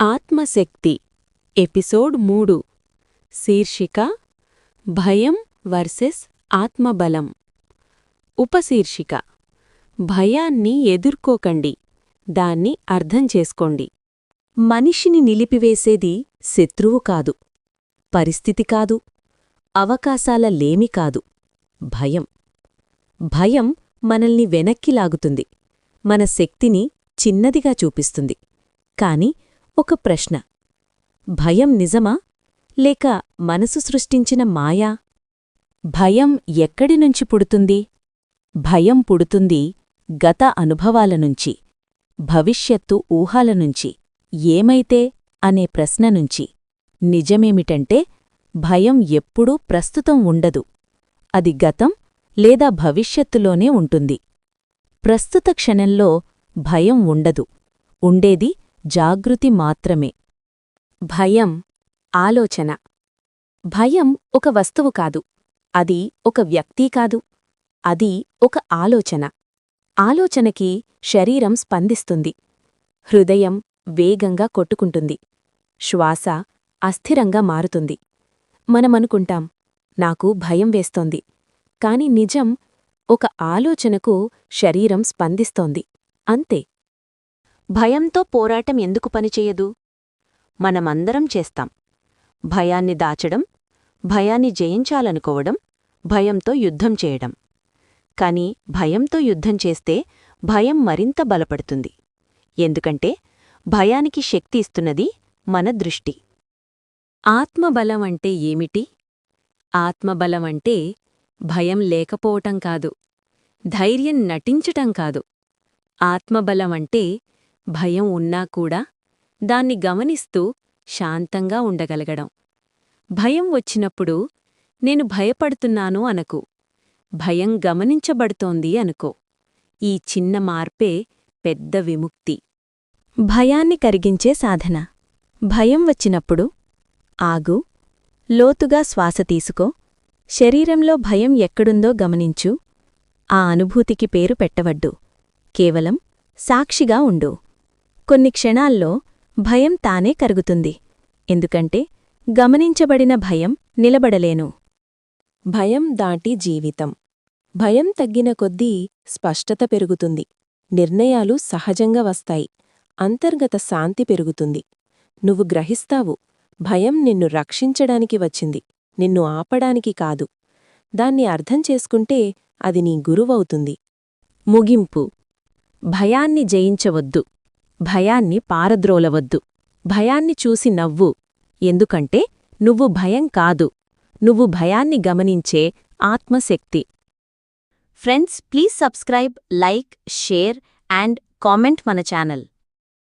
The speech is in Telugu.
ఆత్మశక్తి ఎపిసోడ్ మూడు. శీర్షిక భయం వర్సెస్ ఆత్మబలం. ఉపశీర్షిక భయాన్ని ఎదుర్కోకండి దాన్ని అర్థం చేసుకోండి. మనిషిని నిలిపివేసేది శత్రువు కాదు పరిస్థితి కాదు అవకాశాల లేమి కాదు భయం. భయం మనల్ని వెనక్కి లాగుతుంది మన శక్తిని చిన్నదిగా చూపిస్తుంది కాని ఒక ప్రశ్న. భయం నిజమా? లేక మనసు సృష్టించిన మాయా? భయం ఎక్కడి నుంచి పుడుతుంది? భయం పుడుతుంది గత అనుభవాల నుంచి భవిష్యత్తు ఊహాల నుంచి ఏమైతే అనే ప్రశ్న నుంచి. నిజమేమిటంటే భయం ఎప్పుడూ ప్రస్తుతం ఉండదు. అది గతం లేదా భవిష్యత్తులోనే ఉంటుంది. ప్రస్తుత క్షణంలో భయం ఉండదు. ఉండేది జాగృతి మాత్రమే. భయం ఆలోచన. భయం ఒక వస్తువు కాదు. అది ఒక వ్యక్తి కాదు. అది ఒక ఆలోచన. ఆలోచనకి శరీరం స్పందిస్తుంది. హృదయం వేగంగా కొట్టుకుంటుంది. శ్వాస అస్థిరంగా మారుతుంది. మనమనుకుంటాం నాకు భయం వేస్తోంది. కాని నిజం ఒక ఆలోచనకు శరీరం స్పందిస్తోంది. అంతే. భయంతో పోరాటం ఎందుకు పనిచేయదు? మనమందరం చేస్తాం. భయాన్ని దాచడం భయాన్ని జయించాలనుకోవడం భయంతో యుద్ధం చేయడం. కాని భయంతో యుద్ధం చేస్తే భయం మరింత బలపడుతుంది. ఎందుకంటే భయానికి శక్తి ఇస్తున్నది మన దృష్టి. ఆత్మబలం అంటే ఏమిటి? ఆత్మబలం అంటే భయం లేకపోవటం కాదు ధైర్యం నటించటం కాదు. ఆత్మబలం అంటే భయం ఉన్నా కూడా దాన్ని గమనిస్తూ శాంతంగా ఉండగలగడం. భయం వచ్చినప్పుడు నేను భయపడుతున్నాను అనకు. భయం గమనించబడుతోంది అనుకో. ఈ చిన్న మార్పే పెద్ద విముక్తి. భయాన్ని కరిగించే సాధన. భయం వచ్చినప్పుడు ఆగు. లోతుగా శ్వాస తీసుకో. శరీరంలో భయం ఎక్కడుందో గమనించు. ఆ అనుభూతికి పేరు పెట్టవడ్డు కేవలం సాక్షిగా ఉండు. కొన్ని క్షణాల్లో భయం తానే కరుగుతుంది. ఎందుకంటే గమనించబడిన భయం నిలబడలేను. భయం దాటి జీవితం. భయం తగ్గిన కొద్దీ స్పష్టత పెరుగుతుంది. నిర్ణయాలు సహజంగా వస్తాయి. అంతర్గత శాంతి పెరుగుతుంది. నువ్వు గ్రహిస్తావు భయం నిన్ను రక్షించడానికి వచ్చింది నిన్ను ఆపడానికి కాదు. దాన్ని అర్థం చేసుకుంటే అది నీ గురువవుతుంది. ముగింపు. భయాన్ని జయించవద్దు. భయాన్ని పారద్రోలవద్దు. భయాన్ని చూసి నవ్వు. ఎందుకంటే నువ్వు భయం కాదు. నువ్వు భయాన్ని గమనించే ఆత్మశక్తి. Friends please subscribe like share and comment మన ఛానల్.